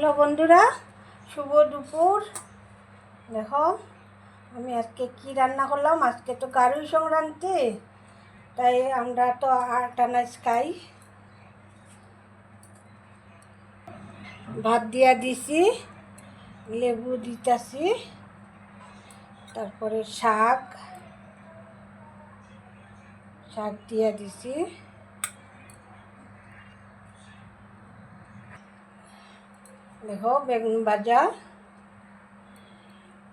Hello বন্ধুরা, শুভ দুপুর। দেখো, আমি আজকে কি রান্না করলাম? আজকে তো গারুই সংক্রান্তি, তাই আমরা তো আটানাজ খাই। ভাত দিয়া দিছি, লেবু দিতাছি, তারপরে শাক শাক দিয়া দিছি। দেখো, বেগুন ভাজা,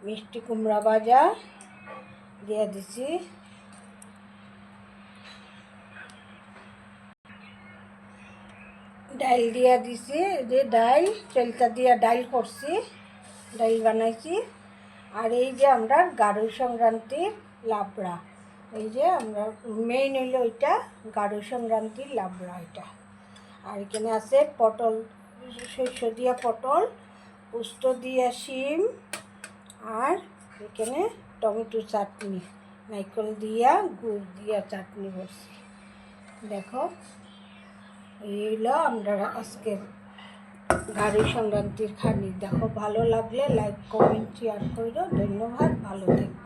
মিষ্টি কুমড়া ভাজা দিয়ে দিছি। ডাইল দিয়া দিছি যে ডাইল চালটা দিয়া ডাইল করছি, ডাইল বানাইছি। আর এই যে আমরা গারুই সংক্রান্তির লাবড়া, এই যে আমরা মেইন হইল ওইটা গারুই সংক্রান্তির লাবড়া এটা। আর এখানে আছে পটল শস্য দিয়া পটল পোস্ত দিয়া শিম আর এখানে টমেটো চাটনি নাইকল দিয়া, গুড় দিয়া চাটনি করছি। দেখো, এই আমরা আজকের গাড়ি সংক্রান্তির খানি। দেখো, ভালো লাগলে লাইক কমেন্ট শেয়ার করো ধন্যবাদ, ভালো থাকব